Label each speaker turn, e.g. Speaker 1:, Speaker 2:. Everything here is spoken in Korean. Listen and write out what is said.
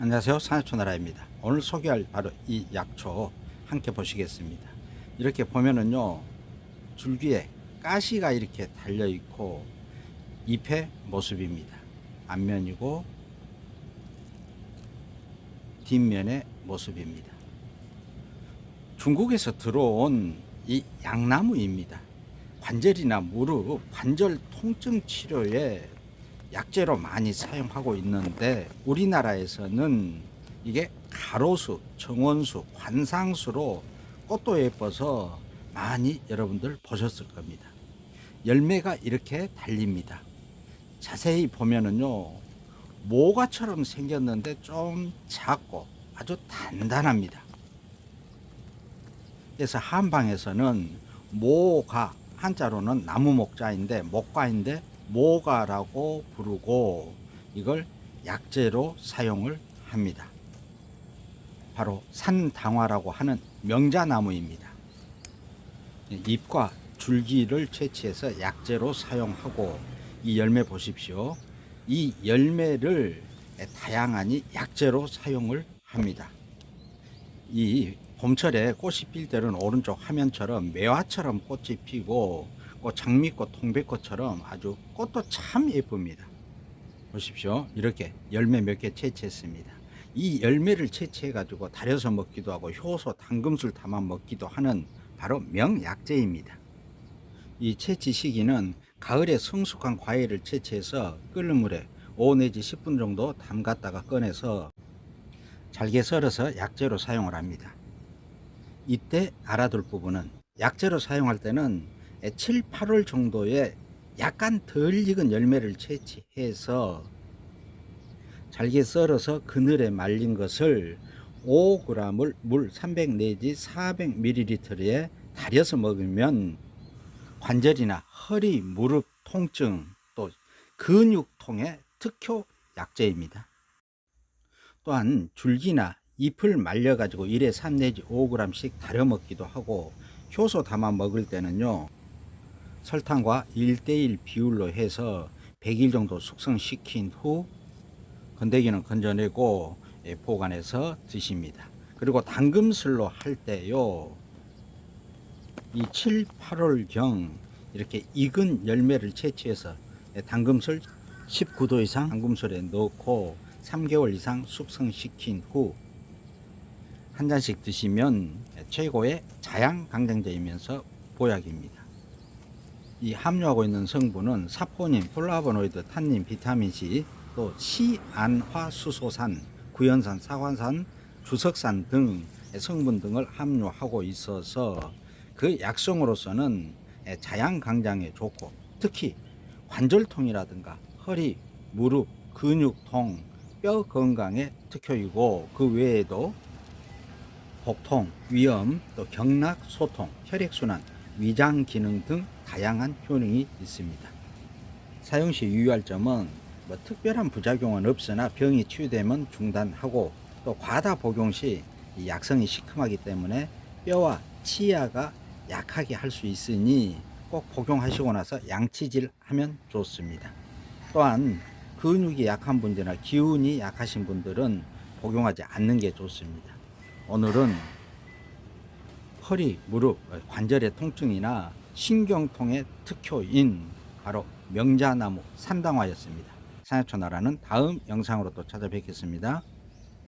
Speaker 1: 안녕하세요. 산야초나라입니다. 오늘 소개할 바로 이 약초 함께 보시겠습니다. 이렇게 보면은요 줄기에 가시가 이렇게 달려 있고 잎의 모습입니다. 앞면이고 뒷면의 모습입니다. 중국에서 들어온 이 양나무입니다. 관절이나 무릎 관절 통증 치료에 약재로 많이 사용하고 있는데 우리나라에서는 이게 가로수, 정원수, 관상수로 꽃도 예뻐서 많이 여러분들 보셨을 겁니다. 열매가 이렇게 달립니다. 자세히 보면은요, 모가처럼 생겼는데 좀 작고 아주 단단합니다. 그래서 한방에서는 모가 한자로는 나무 목자인데 목과인데 모가라고 부르고 이걸 약재로 사용을 합니다. 바로 산당화라고 하는 명자나무입니다. 잎과 줄기를 채취해서 약재로 사용하고 이 열매 보십시오. 이 열매를 다양한 이 약재로 사용을 합니다. 이 봄철에 꽃이 필 때는 오른쪽 화면처럼 매화처럼 꽃이 피고 꽃 장미꽃, 통배꽃처럼 아주 꽃도 참 예쁩니다. 보십시오. 이렇게 열매 몇 개 채취했습니다. 이 열매를 채취해 가지고 달여서 먹기도 하고 효소, 당금술 담아 먹기도 하는 바로 명약재입니다. 이 채취 시기는 가을에 성숙한 과일을 채취해서 끓는 물에 5 내지 10분 정도 담갔다가 꺼내서 잘게 썰어서 약재로 사용을 합니다. 이때 알아둘 부분은 약재로 사용할 때는 7, 8월 정도에 약간 덜 익은 열매를 채취해서 잘게 썰어서 그늘에 말린 것을 5g을 물 300 내지 400ml에 달여서 먹으면 관절이나 허리, 무릎 통증 또 근육통의 특효 약재입니다. 또한 줄기나 잎을 말려 가지고 1에 3 내지 5g씩 달여 먹기도 하고 효소 담아 먹을 때는요 설탕과 1대1 비율로 해서 100일 정도 숙성시킨 후 건더기는 건져내고 예, 보관해서 드십니다. 그리고 당금술로 할 때요 이 7, 8월경 이렇게 익은 열매를 채취해서 예, 당금술 19도 이상 당금술에 넣고 3개월 이상 숙성시킨 후 한 잔씩 드시면 최고의 자양 강장제이면서 보약입니다. 이 함유하고 있는 성분은 사포닌, 플라보노이드, 탄닌, 비타민 C, 또 시안화수소산, 구연산, 사관산, 주석산 등 성분 등을 함유하고 있어서 그 약성으로서는 자양 강장에 좋고 특히 관절통이라든가 허리, 무릎, 근육통, 뼈 건강에 특효이고 그 외에도 복통, 위염, 또 경락, 소통, 혈액순환, 위장 기능 등 다양한 효능이 있습니다. 사용 시 유의할 점은 뭐 특별한 부작용은 없으나 병이 치유되면 중단하고 또 과다 복용 시이 약성이 시큼하기 때문에 뼈와 치아가 약하게 할 수 있으니 꼭 복용하시고 나서 양치질 하면 좋습니다. 또한 근육이 약한 분들이나 기운이 약하신 분들은 복용하지 않는 게 좋습니다. 오늘은 허리, 무릎, 관절의 통증이나 신경통의 특효인 바로 명자나무 산당화였습니다. 산야초나라는 다음 영상으로 또 찾아뵙겠습니다.